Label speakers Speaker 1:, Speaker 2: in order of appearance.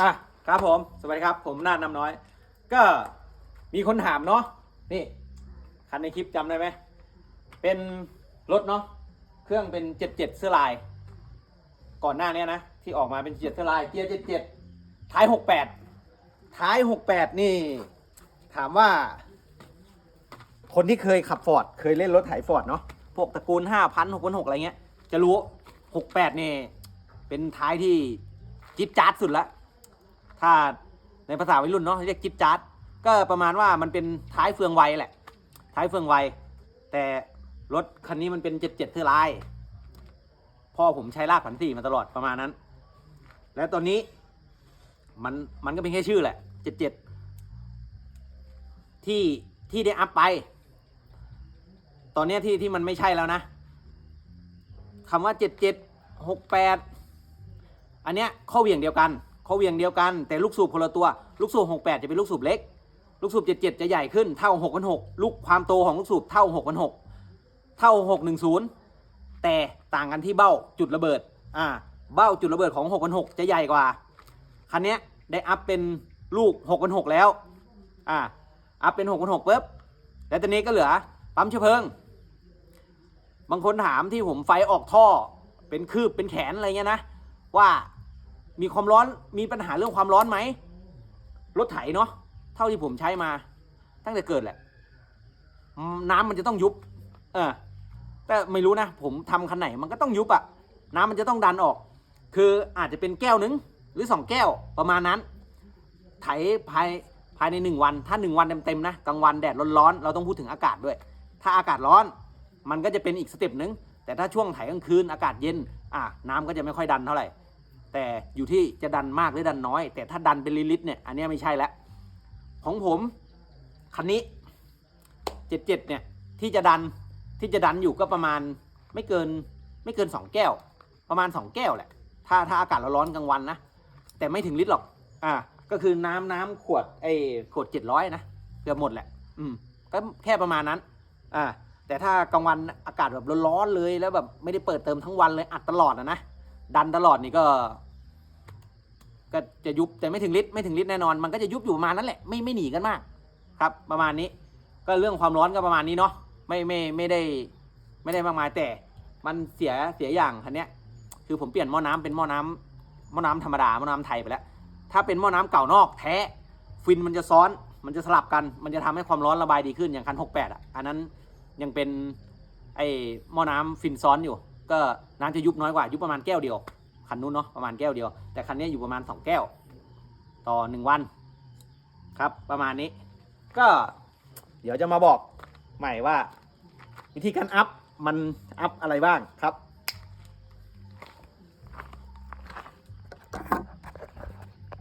Speaker 1: อะครับผม สวัสดีครับ ผมนาดนำน้อย ก็มีคนถามเนาะนี่คันในคลิปจำได้ไหม เป็นรถเนาะเครื่องเป็นเจ็ดเจ็ดเสื้อลาย ก่อนหน้านี้นะ ที่ออกมาเป็นเจ็ดเสื้อลายเกียร์เจ็ดเจ็ดท้ายหกแปดท้ายหกแปดนี่ ถามว่า คนที่เคยขับฟอร์ดเคยเล่นรถไถฟอร์ดเนาะพวกตระกูลห้าพันหกพันหกอะไรเงี้ย จะรู้หกแปดนี่ เป็นท้ายที่จิ๊ดจ๊าดสุดละ ถ้าในภาษาวัยรุ่นเนาะเรียกจิ๊ดจ๊าดก็ประมาณว่ามันเป็นท้ายเฟืองไวแหละ ท้ายเฟืองไว แต่รถคันนี้มันเป็นเจ็ดเจ็ดเทอร์ไลน์พ่อผมใช้ลากผันสี่มาตลอดประมาณนั้น แล้วตอนนี้มันมันก็เป็นแค่ชื่อแหละเจ็ดเจ็ดที่ที่ได้อัพไป ตอนนี้ที่ที่มันไม่ใช่แล้วนะคำว่าเจ็ดเจ็ดหกแปดอันเนี้ยข้อเหวี่ยงเดียวกัน ข้อเวียงเดียวกันแต่ลูกสูบคนละตัว ลูกสูบหกแปดจะเป็นลูกสูบเล็ก ลูกสูบเจ็ดเจ็ดจะใหญ่ขึ้นเท่าหกพันหลูกความโตของลูกสูบเท่าหกพันหเท่าหกหนึ่งศูนย์แต่ต่างกันที่เบ้าจุดระเบิดอ่าเบ้าจุดระเบิดของหกพันหจะใหญ่กว่าคันนี้ได้อัพเป็นลูกหกพันหแล้วอ่าอัพเป็นหกพันหปุ๊บแล้วตอนนี้ก็เหลือปั๊มเชื้อเพลิง บางคนถามที่ผมไฟออกท่อเป็นคืบเป็นแขนอะไรเงี้ยนะว่า มีความร้อนมีปัญหาเรื่องความร้อนไหมรถไถเนาะเท่าที่ผมใช้มา ตั้งแต่เกิดแหละ น้ำมันจะต้องยุบ เออ แต่ไม่รู้นะ ผมทำคันไหนมันก็ต้องยุบอะน้ำมันจะต้องดันออก คืออาจจะเป็นแก้วหนึง หรือสองแก้วประมาณนั้น ไถภายภายในหนึ่งวัน ถ้าหนึ่งวันเต็มๆนะกลางวันแดดร้อนๆเราต้องพูดถึงอากาศด้วย ถ้าอากาศร้อน มันก็จะเป็นอีกสเต็ปหนึ่งแต่ถ้าช่วงไถกลางคืนอากาศเย็น อะน้ำก็จะไม่ค่อยดันเท่าไหร่ แต่อยู่ที่จะดันมากหรือดันน้อย แต่ถ้าดันเป็นลิตรเนี่ย อันนี้ไม่ใช่แล้วของผมคันนี้เจ็ดเจ็ดเนี่ยที่จะดันที่จะดันอยู่ก็ประมาณไม่เกินไม่เกินสองแก้ว ประมาณสองแก้วแหละ ถ้าถ้าอากาศร้อนกลางวันนะแต่ไม่ถึงลิตรหรอก อ่า ก็คือน้ำน้ำขวดไอ้ขวดเจ็ดร้อยนะเกือบหมดแหละ อืมก็แค่ประมาณนั้น อ่า แต่ถ้ากลางวันอากาศแบบร้อนๆเลยแล้วแบบไม่ได้เปิดเติมทั้งวันเลยอัดตลอดอะนะดันตลอดนี่ก็ ก็จะยุบแต่ไม่ถึงลิตรไม่ถึงลิตรแน่นอน มันก็จะยุบอยู่ประมาณนั้นแหละไม่ไม่หนีกันมากครับประมาณนี้ ก็เรื่องความร้อนก็ประมาณนี้เนาะไม่ไม่ไม่ได้ไม่ได้มากมายแต่มันเสียเสียอย่างคันเนี้ยคือผมเปลี่ยนหม้อน้ำเป็นหม้อน้ำหม้อน้ำธรรมดาหม้อน้ำไทยไปแล้วถ้าเป็นหม้อน้ำเก่านอกแท้ฟินมันจะซ้อนมันจะสลับกัน มันจะทำให้ความร้อนระบายดีขึ้นอย่างคัน 68 อะ อันนั้นยังเป็นไอ้หม้อน้ำฟินซ้อนอยู่ ก็น้ำจะยุบน้อยกว่า ยุบประมาณแก้วเดียว คันนู้นเนาะประมาณแก้วเดียว แต่คันนี้อยู่ประมาณ 2 แก้ว ต่อ 1 วัน ครับ ประมาณนี้ ก็เดี๋ยวจะมาบอกใหม่ว่า วิธีการอัพมันอัพอะไรบ้างครับ